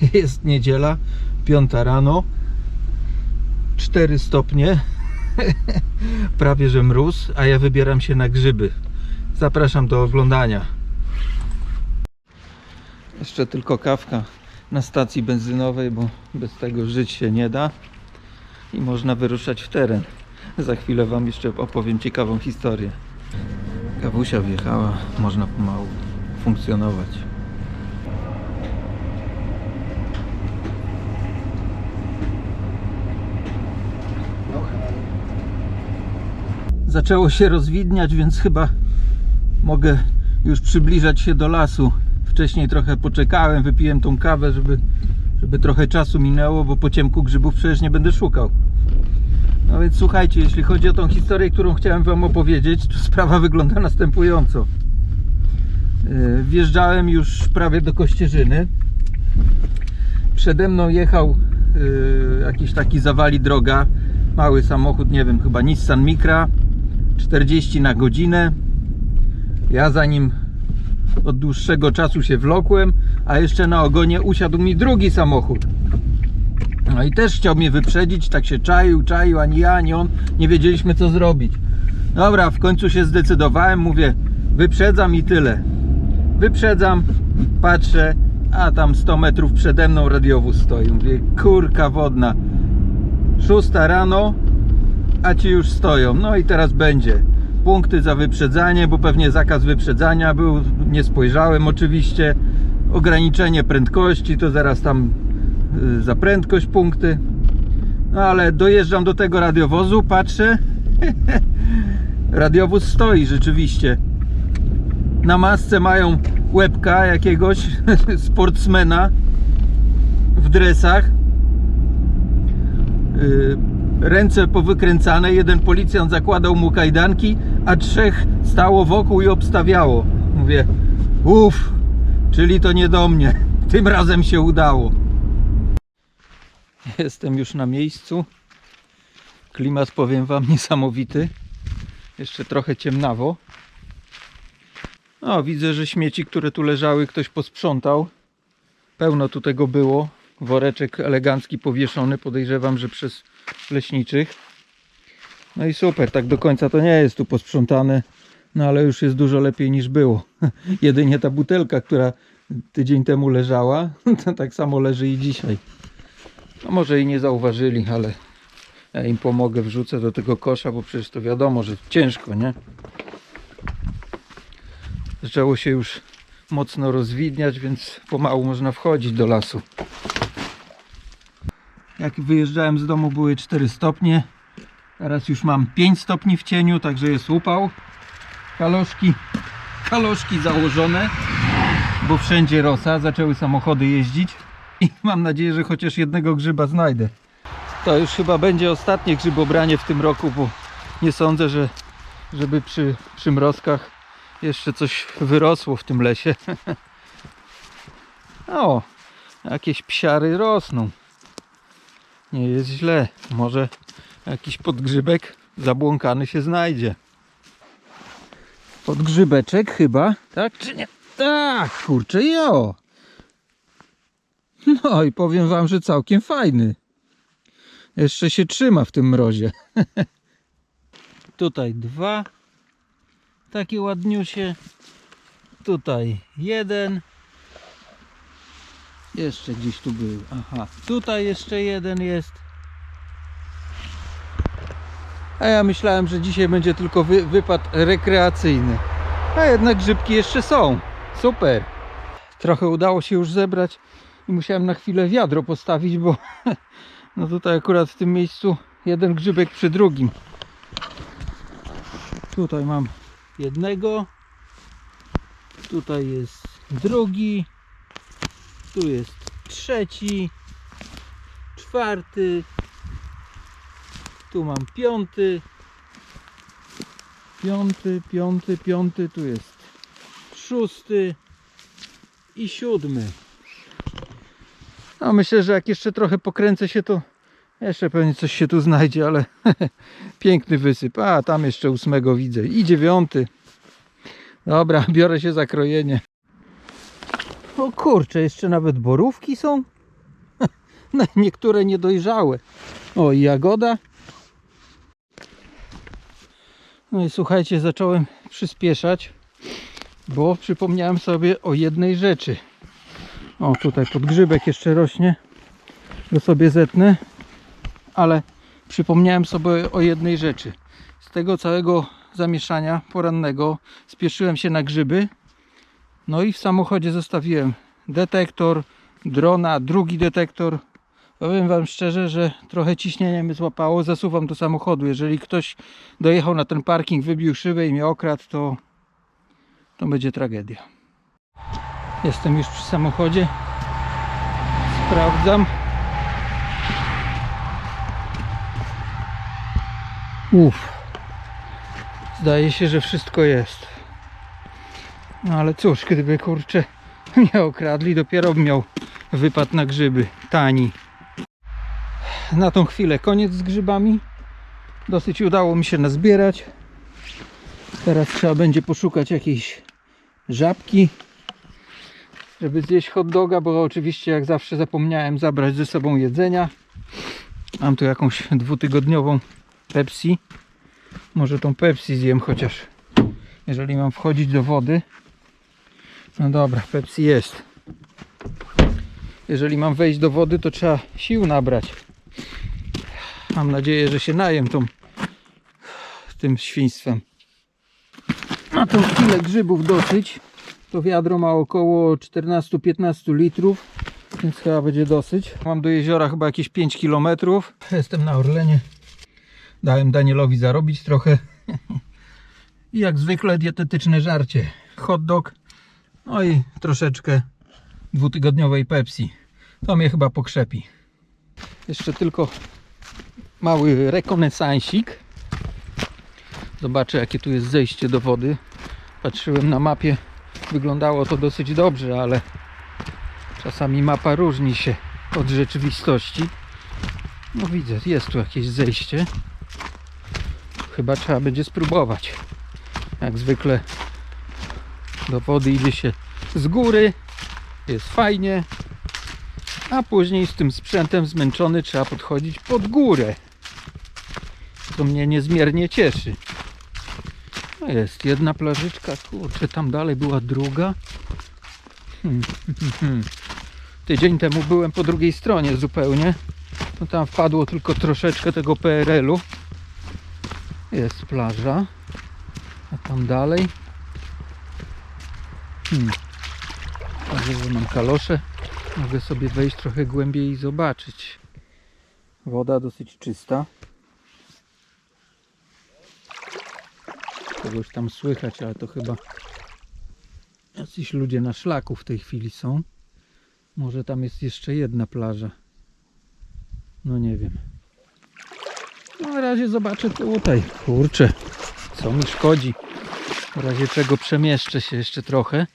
Jest niedziela, piąta rano, 4 stopnie, prawie że mróz, a ja wybieram się na grzyby. Zapraszam do oglądania. Jeszcze tylko kawka na stacji benzynowej, bo bez tego żyć się nie da. I można wyruszać w teren. Za chwilę Wam jeszcze opowiem ciekawą historię. Kawusia wjechała, można pomału funkcjonować. Zaczęło się rozwidniać, więc chyba mogę już przybliżać się do lasu. Wcześniej trochę poczekałem, wypiłem tą kawę, żeby, żeby trochę czasu minęło, bo po ciemku grzybów przecież nie będę szukał. No więc słuchajcie, jeśli chodzi o tą historię, którą chciałem Wam opowiedzieć, to sprawa wygląda następująco. Yy, Wjeżdżałem już prawie do Kościerzyny. Przede mną jechał yy, jakiś taki zawali droga, mały samochód, nie wiem, chyba Nissan Micra, 40 na godzinę. Ja za nim od dłuższego czasu się wlokłem, a jeszcze na ogonie usiadł mi drugi samochód. No i też chciał mnie wyprzedzić, tak się czaił, czaił, ani ja, ani on, nie wiedzieliśmy co zrobić. Dobra, w końcu się zdecydowałem, mówię, wyprzedzam i tyle. Wyprzedzam, patrzę, a tam 100 metrów przede mną radiowóz stoi. Mówię, kurka wodna. Szósta rano, a ci już stoją. No i teraz będzie. Punkty za wyprzedzanie, bo pewnie zakaz wyprzedzania był, nie spojrzałem oczywiście. Ograniczenie prędkości, to zaraz tam y, za prędkość punkty. No ale dojeżdżam do tego radiowozu, patrzę. Radiowóz stoi rzeczywiście. Na masce mają łebka jakiegoś sportsmena w dresach. Ręce powykręcane, jeden policjant zakładał mu kajdanki, a trzech stało wokół i obstawiało. Mówię, uff, czyli to nie do mnie. Tym razem się udało. Jestem już na miejscu. Klimat, powiem Wam, niesamowity. Jeszcze trochę ciemnawo. O, widzę, że śmieci, które tu leżały, ktoś posprzątał. Pełno tu tego było. Woreczek elegancki powieszony, podejrzewam, że przez leśniczych. No i super, tak do końca to nie jest tu posprzątane, no ale już jest dużo lepiej niż było. Jedynie ta butelka, która tydzień temu leżała, to tak samo leży i dzisiaj. No może i nie zauważyli, ale ja im pomogę, wrzucę do tego kosza, bo przecież to wiadomo, że ciężko, nie? Zaczęło się już mocno rozwidniać, więc pomału można wchodzić do lasu. Jak wyjeżdżałem z domu były 4 stopnie. Teraz już mam 5 stopni w cieniu, także jest upał. Kaloszki, kaloszki założone, bo wszędzie rosa, zaczęły samochody jeździć i mam nadzieję, że chociaż jednego grzyba znajdę. To już chyba będzie ostatnie grzybobranie w tym roku, bo nie sądzę, że żeby przy przymrozkach jeszcze coś wyrosło w tym lesie. O, jakieś psiary rosną. Nie jest źle. Może jakiś podgrzybek zabłąkany się znajdzie. Podgrzybeczek chyba, tak czy nie? Tak, kurczę, jo. No i powiem wam, że całkiem fajny. Jeszcze się trzyma w tym mrozie. Tutaj dwa. Takie ładniusie. Tutaj jeden. Jeszcze gdzieś tu był. Aha, tutaj jeszcze jeden jest. A ja myślałem, że dzisiaj będzie tylko wy, wypad rekreacyjny. A jednak grzybki jeszcze są. Super. Trochę udało się już zebrać i musiałem na chwilę wiadro postawić, bo no tutaj akurat w tym miejscu jeden grzybek przy drugim. Tutaj mam jednego. Tutaj jest drugi. Tu jest trzeci. Czwarty. Tu mam piąty. Piąty, piąty, piąty. Tu jest szósty i siódmy. No myślę, że jak jeszcze trochę pokręcę się, to jeszcze pewnie coś się tu znajdzie, ale piękny wysyp. A tam jeszcze ósmego widzę i dziewiąty. Dobra, biorę się za krojenie. O kurczę, jeszcze nawet borówki są. niektóre niedojrzałe. O, i jagoda. No i słuchajcie, zacząłem przyspieszać, bo przypomniałem sobie o jednej rzeczy. O, tutaj podgrzybek jeszcze rośnie. Go sobie zetnę. Ale przypomniałem sobie o jednej rzeczy. Z tego całego zamieszania porannego spieszyłem się na grzyby. No i w samochodzie zostawiłem detektor, drona, drugi detektor. Powiem Wam szczerze, że trochę ciśnienia mnie złapało. Zasuwam do samochodu. Jeżeli ktoś dojechał na ten parking, wybił szybę i mnie okradł, to, to będzie tragedia. Jestem już przy samochodzie. Sprawdzam. Uff. Zdaje się, że wszystko jest. No ale cóż, gdyby kurczę mnie okradli, dopiero bym miał wypad na grzyby. Tani. Na tą chwilę koniec z grzybami. Dosyć udało mi się nazbierać. Teraz trzeba będzie poszukać jakiejś żabki, żeby zjeść hot doga, bo oczywiście jak zawsze zapomniałem zabrać ze sobą jedzenia. Mam tu jakąś dwutygodniową Pepsi. Może tą Pepsi zjem chociaż. Jeżeli mam wchodzić do wody. No dobra, Pepsi jest. Jeżeli mam wejść do wody, to trzeba sił nabrać. Mam nadzieję, że się najem tą, tym świństwem. Na tą chwilę grzybów dosyć. To wiadro ma około 14-15 litrów, więc chyba będzie dosyć. Mam do jeziora chyba jakieś 5 km. Jestem na Orlenie. Dałem Danielowi zarobić trochę. I jak zwykle dietetyczne żarcie. Hot dog, no i troszeczkę dwutygodniowej Pepsi. To mnie chyba pokrzepi. Jeszcze tylko mały rekonesansik. Zobaczę jakie tu jest zejście do wody. Patrzyłem na mapie. Wyglądało to dosyć dobrze, ale czasami mapa różni się od rzeczywistości. No widzę, jest tu jakieś zejście. Chyba trzeba będzie spróbować. Jak zwykle do wody idzie się z góry. Jest fajnie. A później z tym sprzętem zmęczony trzeba podchodzić pod górę. To mnie niezmiernie cieszy. No jest jedna plażyczka, kurczę, tam dalej była druga. Hmm, hmm, hmm. Tydzień temu byłem po drugiej stronie zupełnie. No tam wpadło tylko troszeczkę tego PRL-u. Jest plaża. A tam dalej. Hmm. Także, że mam kalosze. Mogę sobie wejść trochę głębiej i zobaczyć. Woda dosyć czysta. Kogoś tam słychać, ale to chyba jacyś ludzie na szlaku w tej chwili są. Może tam jest jeszcze jedna plaża. No nie wiem. No na razie zobaczę tutaj. Kurczę, co mi szkodzi. W razie czego przemieszczę się jeszcze trochę.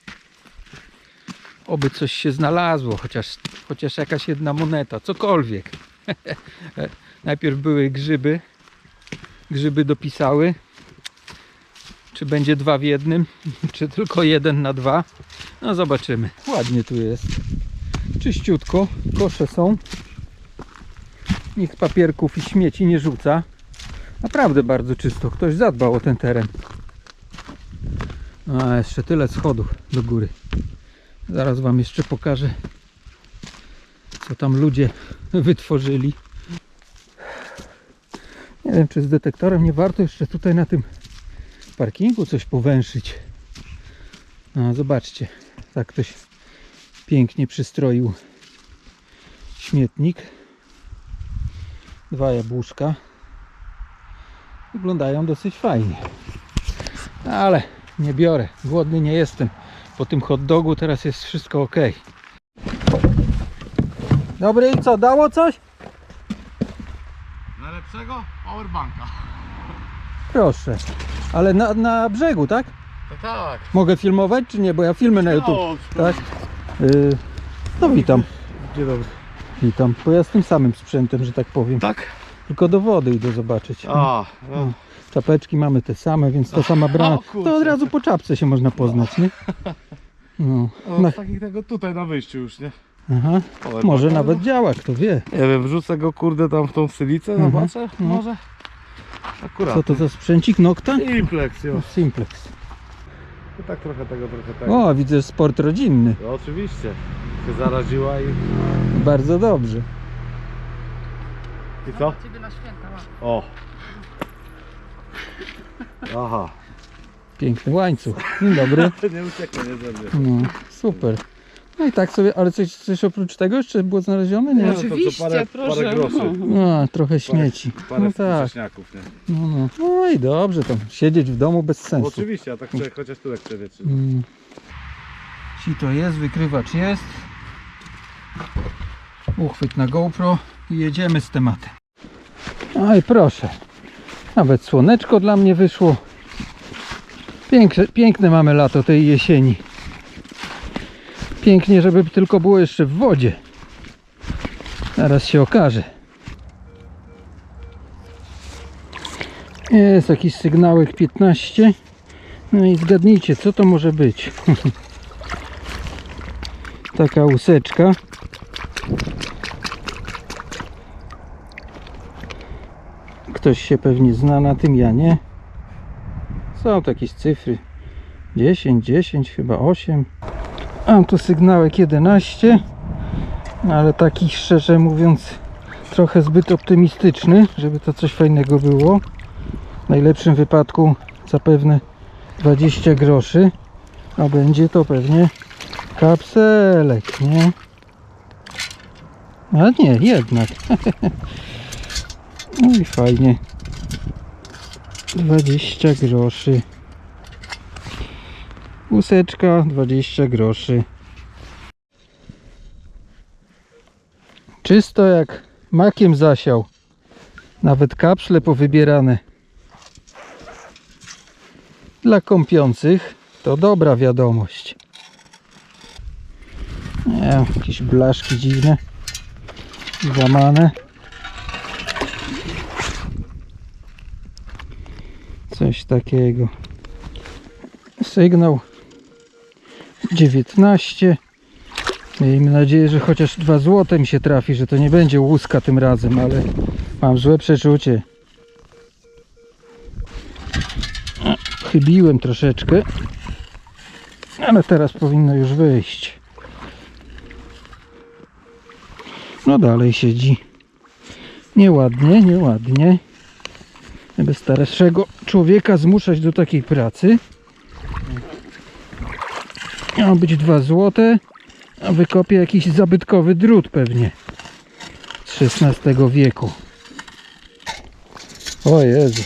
Oby coś się znalazło, chociaż, chociaż jakaś jedna moneta, cokolwiek. Najpierw były grzyby. Grzyby dopisały. Czy będzie dwa w jednym, czy tylko jeden na dwa. No zobaczymy. Ładnie tu jest. Czyściutko. Kosze są. Nikt papierków i śmieci nie rzuca. Naprawdę bardzo czysto. Ktoś zadbał o ten teren. A jeszcze tyle schodów do góry. Zaraz Wam jeszcze pokażę, co tam ludzie wytworzyli. Nie wiem, czy z detektorem nie warto jeszcze tutaj na tym parkingu coś powęszyć. No, zobaczcie, tak ktoś pięknie przystroił śmietnik. Dwa jabłuszka. Wyglądają dosyć fajnie. Ale nie biorę, głodny nie jestem. Po tym hot dogu teraz jest wszystko ok. Dobry, i co, dało coś? Najlepszego? Powerbanka. Proszę. Ale na, na brzegu, tak? Tak, tak. Mogę filmować czy nie? Bo ja filmy na YouTube. No, Tak? Yy, no witam, Dzień dobry. witam. Bo ja z tym samym sprzętem, że tak powiem. Tak? Tylko do wody idę zobaczyć. A, no. Czapeczki mamy te same, więc ta sama brama. To od razu po czapce się można poznać, nie? No. O, Na, takich tego tutaj na wyjściu już, nie? Aha. Może nawet działa, kto wie. Nie wiem, wrzucę go kurde tam w tą sylicę, Mhm. zobaczę, No. może. Akurat. Co to za sprzęcik? Nokta? Simplex, jo. Simplex. I tak trochę tego, trochę tego. O, widzę sport rodzinny. No, oczywiście. Się zaraziła i... Bardzo dobrze. I co? Ciebie na święta mam. O. Aha. Piękny łańcuch. Dzień dobry. To nie ucieknie, nie. No, super. No i tak sobie, ale coś, coś oprócz tego jeszcze było znalezione? Nie. No to Oczywiście, parę, proszę. Parę. No, trochę śmieci. Parę No tak. wcześniaków, nie? No, no. no i dobrze, tam siedzieć w domu bez No, sensu. oczywiście, a tak chcę, chociaż tu jak przewietrzy. Mm. Sito jest, wykrywacz jest. Uchwyt na GoPro i jedziemy z tematem. Oj proszę. Nawet słoneczko dla mnie wyszło. Piękne, piękne mamy lato tej jesieni. Pięknie, żeby tylko było jeszcze w wodzie. Zaraz się okaże. Jest jakiś sygnałek 15. No i zgadnijcie, co to może być. Taka łuseczka. Ktoś się pewnie zna na tym, ja nie. Są to jakieś cyfry. 10, 10, chyba 8. Mam tu sygnałek 11. Ale taki szczerze mówiąc trochę zbyt optymistyczny, żeby to coś fajnego było. W najlepszym wypadku zapewne 20 groszy, a będzie to pewnie kapselek, nie? A nie, jednak. No i fajnie. 20 groszy. Łuseczka 20 groszy. Czysto jak makiem zasiał. Nawet kapsle powybierane. Dla kąpiących to dobra wiadomość. Nie, jakieś blaszki dziwne. Złamane. Coś takiego. Sygnał 19. Miejmy nadzieję, że chociaż 2 złote mi się trafi, że to nie będzie łuska tym razem, ale mam złe przeczucie. Chybiłem troszeczkę, ale teraz powinno już wyjść. No dalej siedzi. Nieładnie, nieładnie. Żeby starszego człowieka zmuszać do takiej pracy. Miało być 2 złote, a wykopię jakiś zabytkowy drut pewnie z XVI wieku. O Jezu,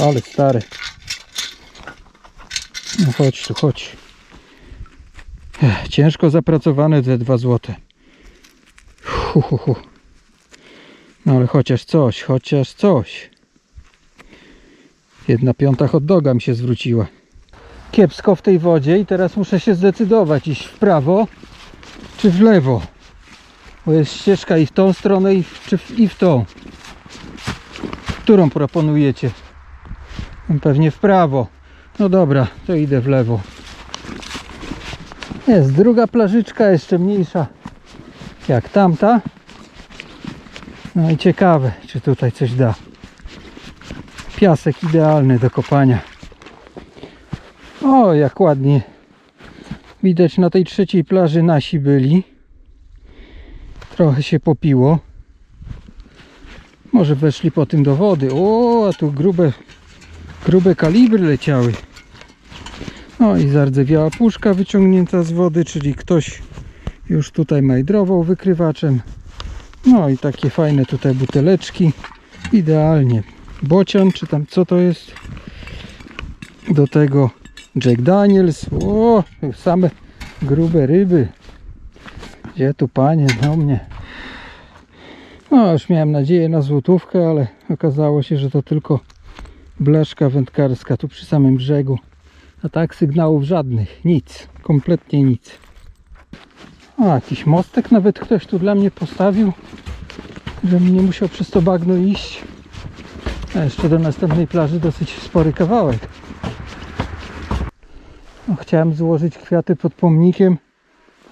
ale stary. No chodź tu, chodź. Ech, ciężko zapracowane te 2 złote. Hu, hu, hu. No ale chociaż coś, chociaż coś. Jedna piąta hot doga mi się zwróciła. Kiepsko w tej wodzie i teraz muszę się zdecydować iść w prawo czy w lewo. Bo jest ścieżka i w tą stronę i w, czy w, i w tą. Którą proponujecie? Pewnie w prawo. No dobra, to idę w lewo. Jest druga plażyczka, jeszcze mniejsza jak tamta. No i ciekawe, czy tutaj coś da. Piasek idealny do kopania. O, jak ładnie. Widać na tej trzeciej plaży nasi byli. Trochę się popiło. Może weszli po tym do wody. O, a tu grube, grube kalibry leciały. No i zardzewiała puszka wyciągnięta z wody, czyli ktoś już tutaj majdrował wykrywaczem. No i takie fajne tutaj buteleczki. Idealnie. Bocian, czy tam co to jest? Do tego Jack Daniels. O, same grube ryby. Gdzie tu panie? No mnie. No już miałem nadzieję na złotówkę, ale okazało się, że to tylko blaszka wędkarska tu przy samym brzegu. A tak sygnałów żadnych. Nic. Kompletnie nic. A, jakiś mostek nawet ktoś tu dla mnie postawił, żebym nie musiał przez to bagno iść. A jeszcze do następnej plaży dosyć spory kawałek. No, chciałem złożyć kwiaty pod pomnikiem,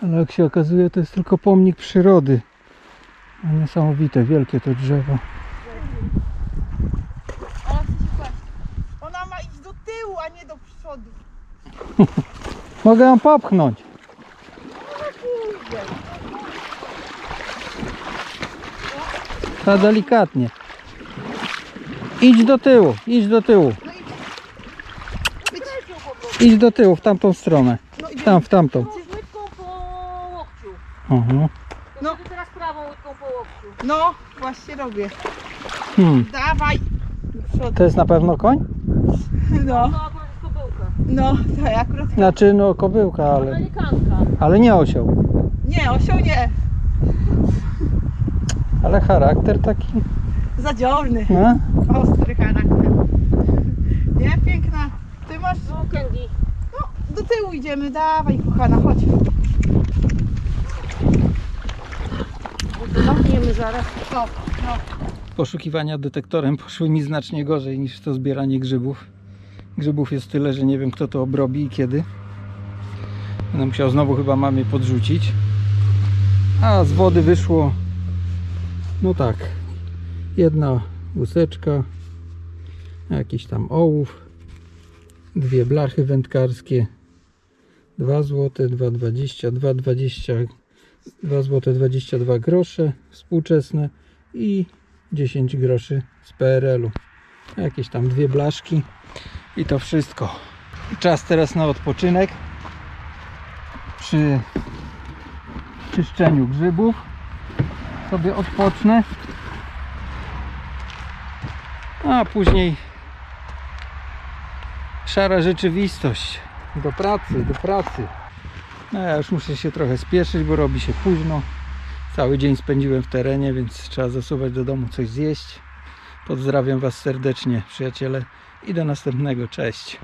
Ale jak się okazuje, to jest tylko pomnik przyrody. A Niesamowite, wielkie to drzewo. Ona chce się kłaść. Ona ma iść do tyłu, a nie do przodu. Mogę ją popchnąć. Ta delikatnie. Idź do tyłu, idź do tyłu. Idź do tyłu, w tamtą stronę. No. Tam, w tamtą. Musisz łydką po łokciu. Aha. No. No. teraz prawą łydką po łokciu. No, właśnie robię. Hmm. Dawaj. To jest na pewno koń? No, To akurat jest kobyłka. no, akurat... Znaczy no kobyłka, ale, Amerykanka. ale nie osioł. Nie, osioł nie. Ale charakter taki, Zadziorny. no. Ostry charakter. Nie, piękna. Ty masz... No, Candy. No, do tyłu idziemy. Dawaj, kochana, chodź. Zamkniemy zaraz. No, no. Poszukiwania detektorem poszły mi znacznie gorzej niż to zbieranie grzybów. Grzybów jest tyle, że nie wiem kto to obrobi i kiedy. Będę musiał znowu chyba mamie podrzucić. A z wody wyszło no tak. Jedna łuseczka, jakiś tam ołów, dwie blachy wędkarskie, 2 złote, 2,20, 2,20, 2 złote 22 grosze współczesne i 10 groszy z PRL-u. Jakieś tam dwie blaszki i to wszystko. Czas teraz na odpoczynek przy czyszczeniu grzybów. Sobie odpocznę. A później szara rzeczywistość. Do pracy, do pracy. No ja już muszę się trochę spieszyć, bo robi się późno. Cały dzień spędziłem w terenie, więc trzeba zasuwać do domu coś zjeść. Pozdrawiam Was serdecznie, przyjaciele, i do następnego. Cześć.